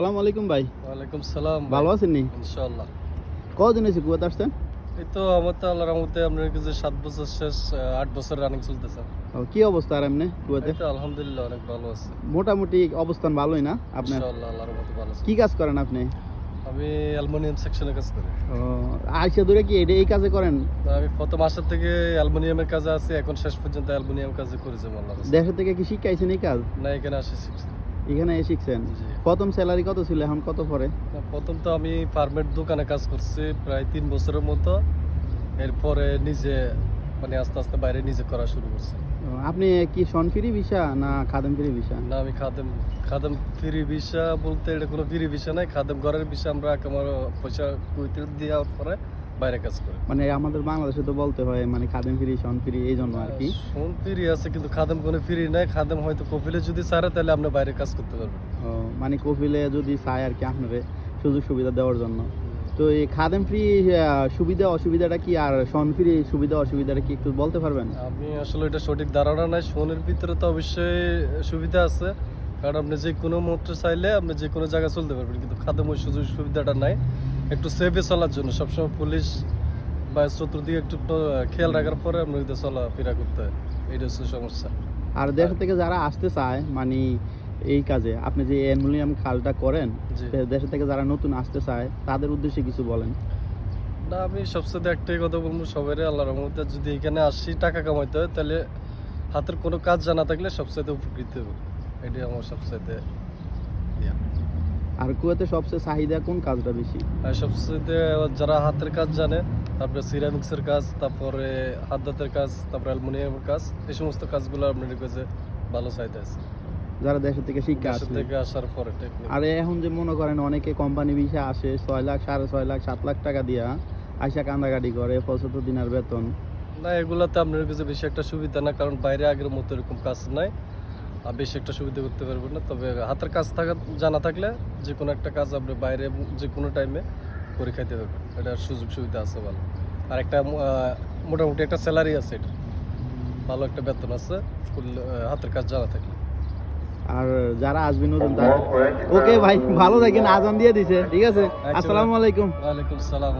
আসসালামু আলাইকুম ভাই। ওয়ালাইকুম সালাম ভালো আছেন নি? ইনশাআল্লাহ। কদিন হয়েছে কুয়াতে আসছেন? এই তো আমার তো আল্লাহর রহমতে আপনার কাছে সাত বছর শেষ আট বছর রানিং চলতেছে। কি অবস্থা আর এমনি কুয়াতে? তো আলহামদুলিল্লাহ অনেক ভালো আছে। মোটামুটি অবস্থান ভালোই না আপনার? ইনশাআল্লাহ আল্লাহর রহমতে ভালো আছে। কি কাজ করেন আপনি? আমি অ্যালুমিনিয়াম সেকশনে কাজ করি। ও, আইসা দূরে কি এই কাজে করেন? আমি প্রথম আসার থেকে অ্যালুমিনিয়ামের কাজে আছি এখন শেষ পর্যন্ত অ্যালুমিনিয়াম কাজে করেছি আল্লাহ কাছে। দেশের থেকে কি শিখাইছেন এই কাজ? না এখানে আসে শিখছি। এখানে এসে শিখছেন? প্রথম স্যালারি কত ছিল? এখন কত পরে প্রথম তো আমি ফার্মের দোকানে কাজ করছি প্রায় তিন বছরের মতো। এরপরে নিজে মানে আস্তে আস্তে বাইরে নিজে করা শুরু করছি। আপনি কি সনফিরি ভিসা না খাদেম ফিরি ভিসা? না আমি খাদেম খাদেম ফ্রি ভিসা বলতে এটা কোনো ফ্রি ভিসা নাই। খাদেম ঘরের ভিসা আমরা আমার পয়সা কুইতে দেওয়ার পরে বাইরে কাজ করি। মানে আমাদের বাংলাদেশে তো বলতে হয় মানে খাদেম ফিরি সন ফিরি এই জন্য আর কি। ফোন ফ্রি আছে কিন্তু খাদেম কোনো ফ্রি নাই। খাদেম হয়তো কপিলে যদি সারে তাহলে আপনি বাইরে কাজ করতে পারবেন। মানে কফিলে যদি চায় আর কি আপনার সুযোগ সুবিধা দেওয়ার জন্য। তো এই খাদেম ফ্রি সুবিধা অসুবিধাটা কি আর সন ফ্রি সুবিধা অসুবিধাটা কি একটু বলতে পারবেন? আমি আসলে এটা সঠিক ধারণা নাই। ফোনের ভিতরে তো অবশ্যই সুবিধা আছে। কারণ আপনি যে কোনো মোটর চাইলে আপনি যে কোনো জায়গায় চলতে পারবেন কিন্তু খাদেম ওই সুযোগ সুবিধাটা নাই। একটু সেফে চলার জন্য। সবসময় পুলিশ বা চতুর্দিকে একটু খেয়াল রাখার পরে ওইটা চলাফেরা করতে হয়। এটা হচ্ছে সমস্যা। আর দেশ থেকে যারা আসতে চায় মানে এই কাজে আপনি যে অ্যালুমিনিয়াম খালটা করেন দেশ থেকে যারা নতুন আসতে চায় তাদের উদ্দেশ্যে কিছু বলেন। না আমি সবচেয়ে একটাই কথা বলব সবাই আল্লাহ রহমতে যদি এখানে আসি টাকা কামাইতে হয় তাহলে হাতের কোনো কাজ জানা থাকলে সবচেয়ে উপকৃত হবে। এটাই আমার সবচেয়ে ইয়া। আর কুয়েতে সবচেয়ে চাহিদা কোন কাজটা বেশি? সবচেয়ে যারা হাতের কাজ জানে তারপরে সিরামিক্সের কাজ তারপরে হাত দাঁতের কাজ তারপরে অ্যালুমিনিয়ামের কাজ এই সমস্ত কাজগুলো আপনার কাছে ভালো চাহিদা আছে। যারা দেশের থেকে শিক্ষা দেশের থেকে আসার পরে আর এখন যে মনে করেন অনেকে কোম্পানি ভিসা আসে ছয় লাখ সাড়ে ছয় লাখ সাত লাখ টাকা দিয়া আইসা কান্দাকাটি করে পঁচাত্তর দিনের বেতন। না এগুলাতে আপনার কাছে বেশি একটা সুবিধা না কারণ বাইরে আগের মতো এরকম কাজ নাই। বেশি একটা সুবিধা করতে পারবেন না। তবে হাতের কাজ থাকা জানা থাকলে যে কোনো একটা কাজ আপনি বাইরে যে কোনো টাইমে করে খাইতে পারবেন। এটার সুযোগ সুবিধা আছে ভালো। আর একটা মোটামুটি একটা স্যালারি আছে এটা। ভালো একটা বেতন আছে হাতের কাজ জানা থাকলে। আর যারা আসবে নতুন তারা ওকে ভাই ভালো থাকেন আজান দিয়ে দিছে। ঠিক আছে? আসসালামু আলাইকুম। ওয়ালাইকুম সালাম